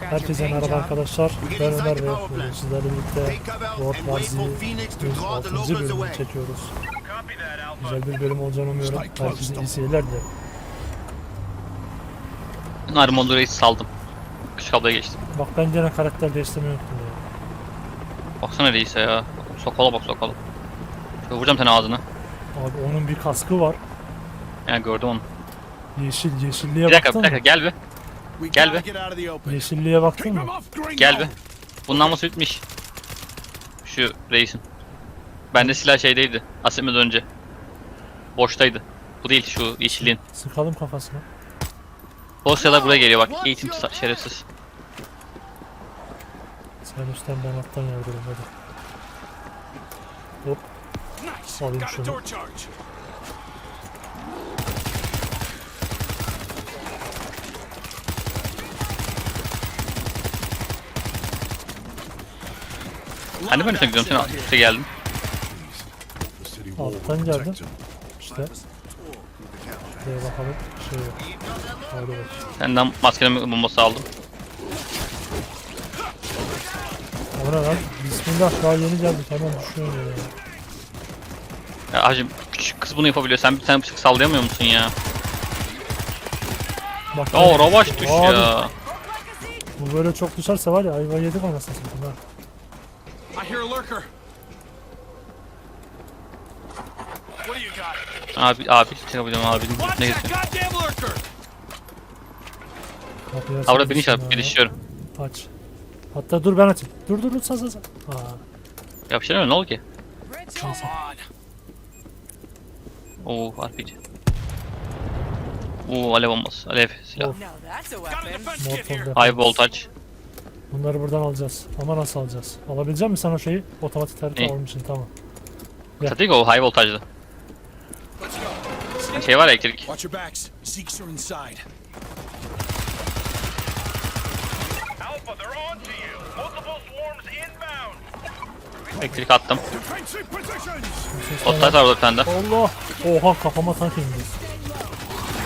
Herkese merhaba arkadaşlar. Ben Ömer ve bugün sizlerle birlikte Take cover World and War wait Z for Phoenix to draw the 6. locals bölümünü away. çekiyoruz. Güzel bir bölüm olacağını umuyorum. Herkese iyi seyirler dilerim. Armando Reis saldım. Kış kabloya geçtim. Bak ben gene karakter değiştirmeyi unuttum ya. Baksana Reis'e ya. Sokola bak sokola. Şöyle vuracağım senin ağzını. Abi onun bir kaskı var. Yani gördüm onu. Yeşil, yeşilliğe Bir dakika baktın bir dakika gel bir. Gel be. Yeşilliğe baktın mı? Gel bir. Bunun namusu bitmiş. Şu Reis'in. Bende silah şeydeydi. Asim'den önce. Boştaydı. Bu değil şu yeşilliğin. Sıkalım kafasına. Dosyalar buraya geliyor bak. Eğitim şerefsiz. Sen üstten ben alttan yavruyorum hadi. Hop. Alayım şunu. Hani ben üstüne gidiyorum sen üstte geldin. Alttan geldim. İşte. Şuraya bakalım. Şey yok. Hadi bak. Senden maskeleme bombası aldım. O ne lan? Bismillah daha yeni geldik hemen düşüyor ya. Ya hacım küçük kız bunu yapabiliyor. Sen bir tane bıçak sallayamıyor musun ya? Bak, Ya ravaş düş Abi, ya. Bu böyle çok düşerse var ya ayva yedik anasını satayım ha. I hear a lurker. What do you got? Abi abi çıkabiliyorum abi. Watch Ne that getiriyor? goddamn lurker. Kapıyı Avra yap. ya. Gelişiyorum. Aç. Hatta dur ben açayım. Dur dur dur sağ sağ sağ. Aa, Ya bir şey ne oldu ki? Oo RPG. Oo alev bombası. Alev silah. Of. no, that's a weapon. High voltage. Bunları buradan alacağız. Ama nasıl alacağız? Alabilecek misin sen o şeyi? Otomatik tarifte Ne? almışsın tamam. Ya. Tabii ki o high voltajlı. Şey var ya elektrik. Watch your backs. Zeeks are inside. Alpha, they're on to you. Multiple swarms inbound. Elektrik attım. Voltaj var burada bir tane de. Allah! Oha kafama tank indi.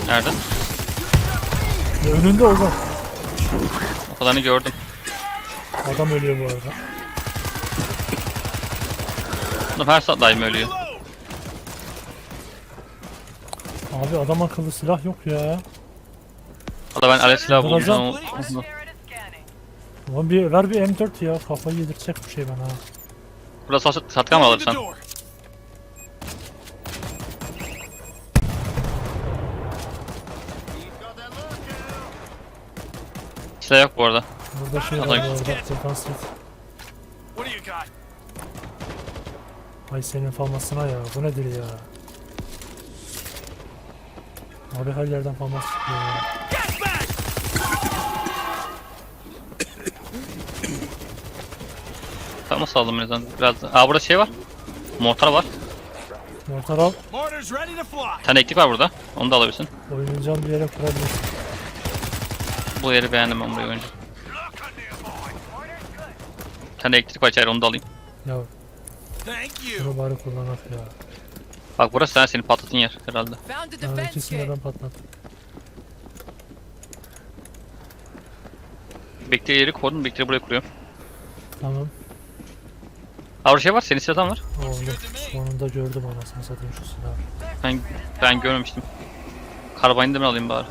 Nerede? Ya önünde Ozan. O kadarını gördüm. Adam ölüyor bu arada. Her saat daim ölüyor. Abi adam akıllı silah yok ya. Valla ben alev silahı buldum. Ama-. Ulan bir ver bir M4 ya. Kafayı yedirecek bu şey bana. ha. Burada sat satkan mı alırsan? Silah yok bu arada. Burada şey var. Defans got? Ay senin famasına ya. Bu nedir ya? Abi her yerden famas çıkıyor ya. Tamam nasıl aldım en azından? Biraz. Aa burada şey var. Mortar var. Mortar al. Bir tane var burada. Onu da alabilirsin. Oynayacağım bir yere kurabilirsin. Bu yeri beğendim ben burayı önce. Bir tane elektrik var içeride onu da alayım. Ya Thank you. bunu bari kullanak ya. Bak burası sen seni patlatın yer herhalde. Found a Yani defense ikisini kit. ben patlattım. Bekle yeri korudum. Bekle buraya kuruyorum. Tamam. Aa burada şey var. Senin silahın var. Oldu. Sonunda gördüm anasını satayım şu silahı. Ben ben görmemiştim. Karbayını da ben alayım bari.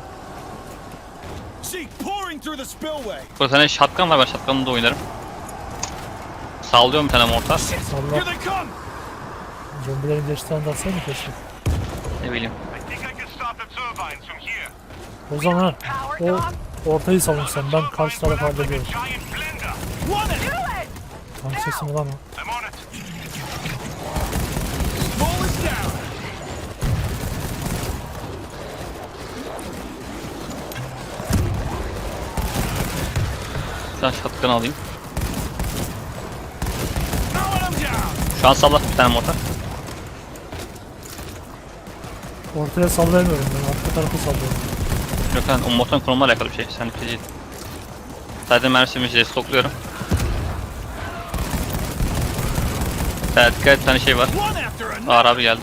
Zeke pouring through the spillway. Burada tane shotgun var. Ben shotgun'la da oynarım. Sallıyorum bir tane mortar. Salla. Zombilerin geçtiği anda atsaydı keşke. Ne bileyim. O zaman o ortayı savun sen. Ben karşı tarafı hallediyorum. Giant blender. Want it. Tank sesi mi lan o? Tane shotgun alayım. Şu an salla bir tane mortar. Ortaya sallayamıyorum ben. Arka tarafı sallıyorum. Yok lan o mortarın konumla alakalı bir şey. Senlik değil. Sadece mermisimi stokluyorum. Evet dikkat et bir tane şey var. Ağır abi geldi.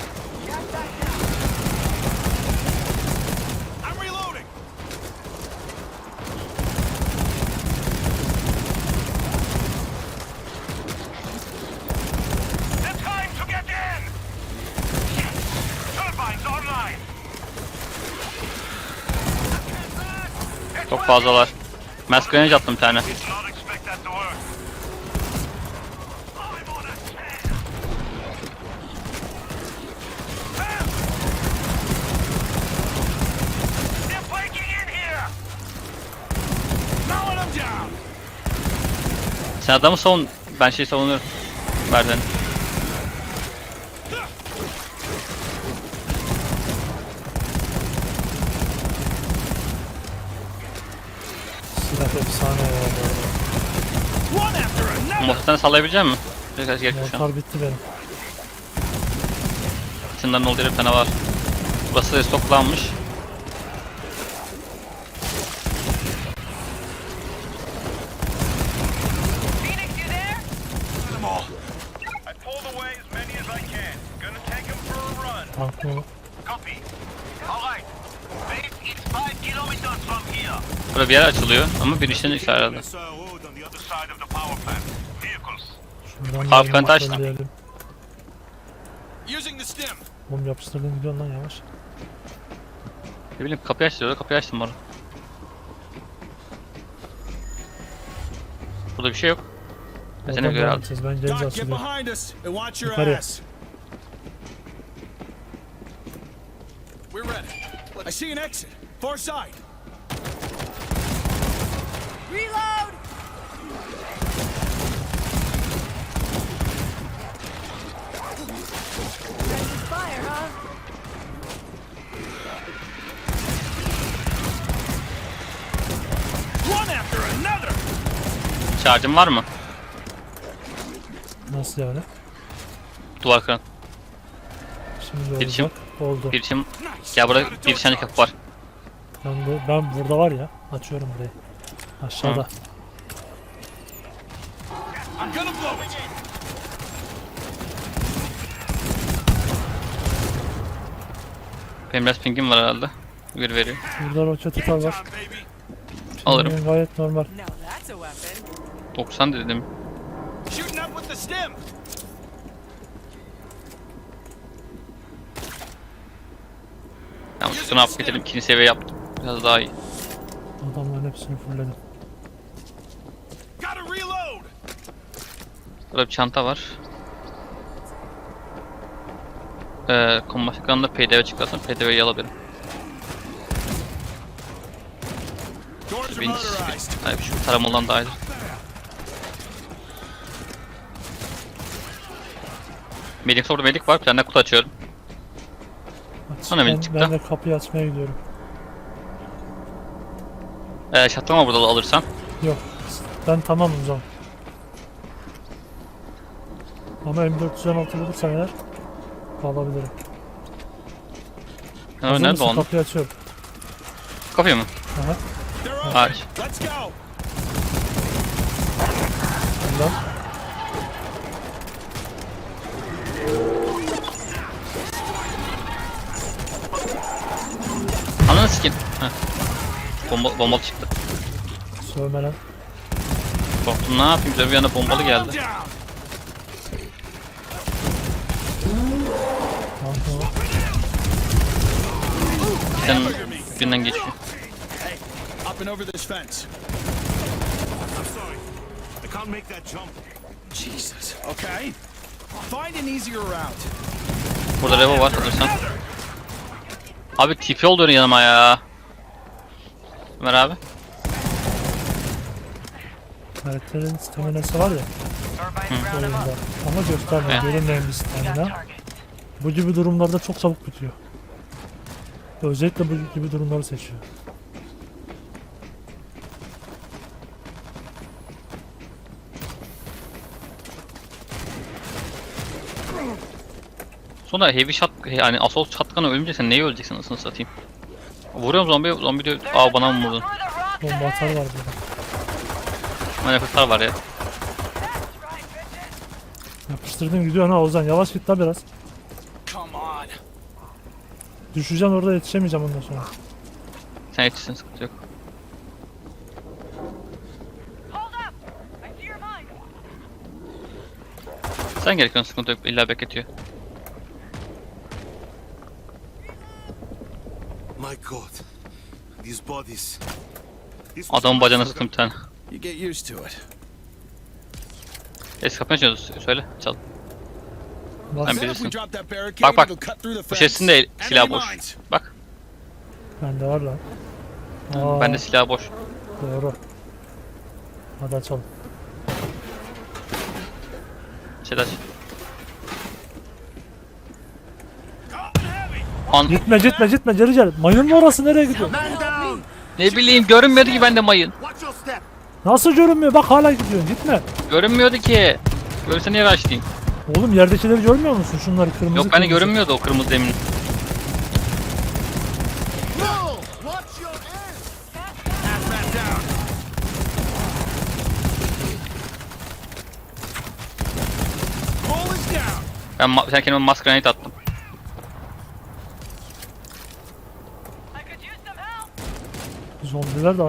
I'm reloading. Fazlalar. Mass grenade attım bir tane. Sen adamı savun. Ben şeyi savunuyorum. Merdiven. After another. Motordan sallayabilecek misin? Biraz gerek yok şu an. Motor bitti benim. Sınırların olduğu bir tane var. Burası stoklanmış. Burada bir yer açılıyor ama bir işten işler herhalde. Missile road on the other side of the power plant. Vehicles. Şuradan Half plant açtım. diyelim. Oğlum yapıştırdın gidiyorsun lan yavaş. Ne bileyim kapıyı aç diyorlar kapıyı açtım orada. Burada bir şey yok. Ben seni Oradan göre aldım. Ben gelince Doc, get açılıyorum. behind us and watch your Yukarı. ass. We're ready. I see an exit. Far side. Reload! Ready to fire, huh? One after another. Şarjım var mı? Nasıl yani? Duvar kıran. Şimdi Girişim. Oldu. Girişim. Ya burada tane kapı var. Ben, de, ben burada var ya. Açıyorum burayı. Aşağıda. İt. Benim biraz pingim var herhalde. Bir veriyor. Burada roket atar var. Baby. Alırım. Gayet normal. Now that's a weapon. 90 dedim. Ama şunu up getirdim. ikinci seviye yaptım. Biraz daha iyi. Adamların hepsini fullledim. Gotta reload. Burada bir çanta var. Ee, kombat ekranında PDV çıkarsın. PDV'yi alabilirim. Motorized. hayır şu taramadan daha iyi. Melik orada melik var. Bir tane kutu açıyorum. Aç. Ana ben, çıktı. ben de kapıyı açmaya gidiyorum. Ee, şatlama burada alırsan. Yok. Ben tamamım o zaman. Ama M416 bulursam eğer alabilirim. Ha, Hazır nerede mısın? onu? Kapıyı açıyorum. Kapıyı mı? Aha. Aç. Bundan. Ananı. Heh. Bomba, bombalı çıktı. Sövme lan. Korktum ne yapayım bize bir anda bombalı geldi. Tane birinden geçiyor. Hey, hopping over this fence. I'm sorry. I can't make that jump. Jesus. Okay. Find an easier route. Burada revo var alırsan. Abi tipi oldu yanıma ya. Ömer abi. Karakterin staminası var ya them oyunda. Ama göstermiyor. Görünmeyen bir stamina. Bu gibi durumlarda çok çabuk bitiyor. Özellikle bu gibi durumları seçiyor. Sonra heavy shot yani assault shotgun'a ölünce sen neyi öleceksin anasını satayım. Vuruyorum zombi, zombi diyor aa bana mı vurdun? Bomba atar var burada. Manefestar var ya. Yapıştırdın gidiyor ha Ozan yavaş git la biraz. Düşeceksin orada yetişemeyeceğim ondan sonra. Sen yetişsin sıkıntı yok. Hold up! I see your mine. Sen gerekiyorsun sıkıntı yok illa bekletiyor. My god. These bodies. Adamın bacağına sıktım bir tane. You get used to it. Es kapını açıyoruz. Söyle. Çal. Bas. Ben bilirsin. Bak bak. şesin de silah boş. Bak. Bende var lan. Aa, Bende silah boş. Doğru. Hadi açalım. Sedaç. An Gitme gitme gitme geri gel. Mayın mı orası nereye gidiyor? Ne bileyim görünmüyordu ki bende mayın. Nasıl görünmüyor? Bak hala gidiyorsun gitme. Görünmüyordu ki. Görse niye açtın? Oğlum yerdekileri görmüyor musun? Şunları kırmızı Yok bende kırmızı. görünmüyordu o kırmızı demin. Ben ma sen kendime mask granate attım. Zombiler de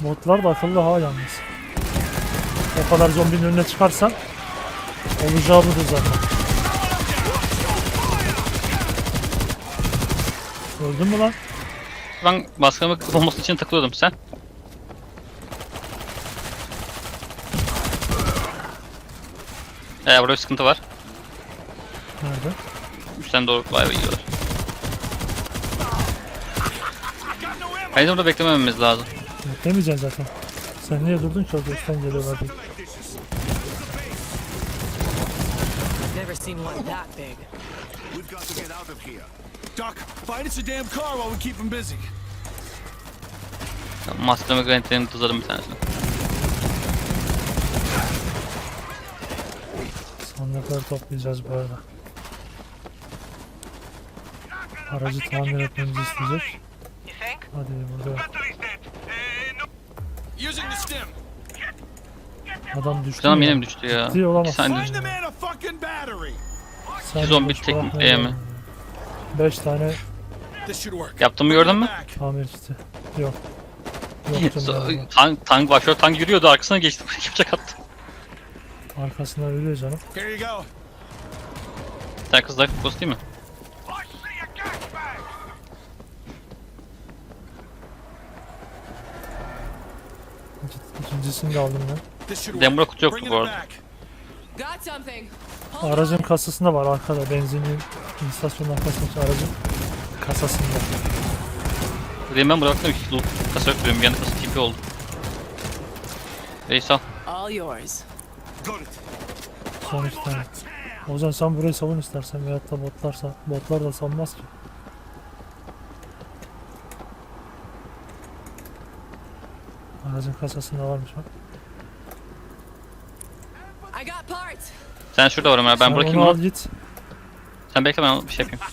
botlar da akıllı ha yalnız. O kadar zombinin önüne çıkarsan olacağı budur zaten. Öldün mü lan? Ben maskamı bombası için takılıyordum sen. Ee burada bir sıkıntı var. Nerede? Üstten doğru be gidiyorlar. Bence burada beklemememiz lazım. Beklemeyeceksin zaten. Sen niye durdun ki orada üstten geliyorlar diye. That big. We've got to get out of here. Doc, find us a damn car while we keep them busy. Maskamı granatlerimi tuzladım bir tanesini. Sandıkları toplayacağız bu arada. Aracı tamir etmemizi isteyecek. Hadi burada. Adam düştü. Canım yine mi düştü ya? Ciddi olamaz. Find düştü. The man a fucking battery. Sen zombi boş tek- bırakma E'ye ya. mi? Beş tane This should work. Yaptığımı gördün mü? Tamir kiti. Yok. So- tank, tank başlıyor, tank yürüyordu arkasına geçti. Yapacak attı. Arkasından ölüyor canım. Here you go. Sen kızlar değil mi? İki- İkincisini de aldım ben. This should Demura work. kutu yoktu Bringing bu it arada. back. Got something. Aracın kasasında var arkada. Benzinin istasyonun arkasındaki aracın kasasında. Dedim ben bıraktım ki loot kasa yok. Bir anda kasa tipi oldu. Reis al. All yours. Son iki tane. O yüzden sen burayı savun istersen veyahut da botlarsa. Botlar da savunmaz ki. Aracın kasasında varmış bak. I got parts. Sen şurada var Ömer. Ben Sen bırakayım onu al git. Sen bekle ben bir şey yapayım.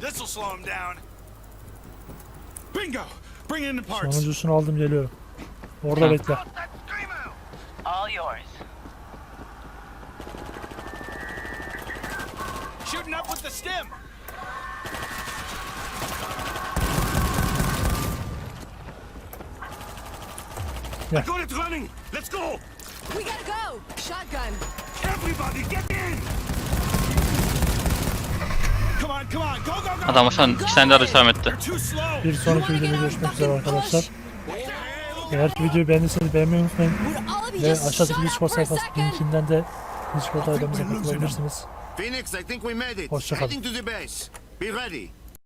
This'll slow him down. Bingo. Bring in the parts. Sonuncusunu aldım geliyorum. Orada Tamam. bekle. All yours. Shooting up with the stim. I got it running! Let's go! We gotta go. Shotgun. Everybody get in! Come on, come on. Go, go, go. Adam aşağı iki tane de aracı tahmin etti. They're too slow. Bir sonraki videoda görüşmek üzere arkadaşlar. Eğer ki videoyu beğendiyseniz beğenmeyi unutmayın. Ve aşağıdaki Discord sayfası linkinden de Discord ailemize katılabilirsiniz. Phoenix, I think we made it. Hoşça kalın. Heading to the base. Be ready.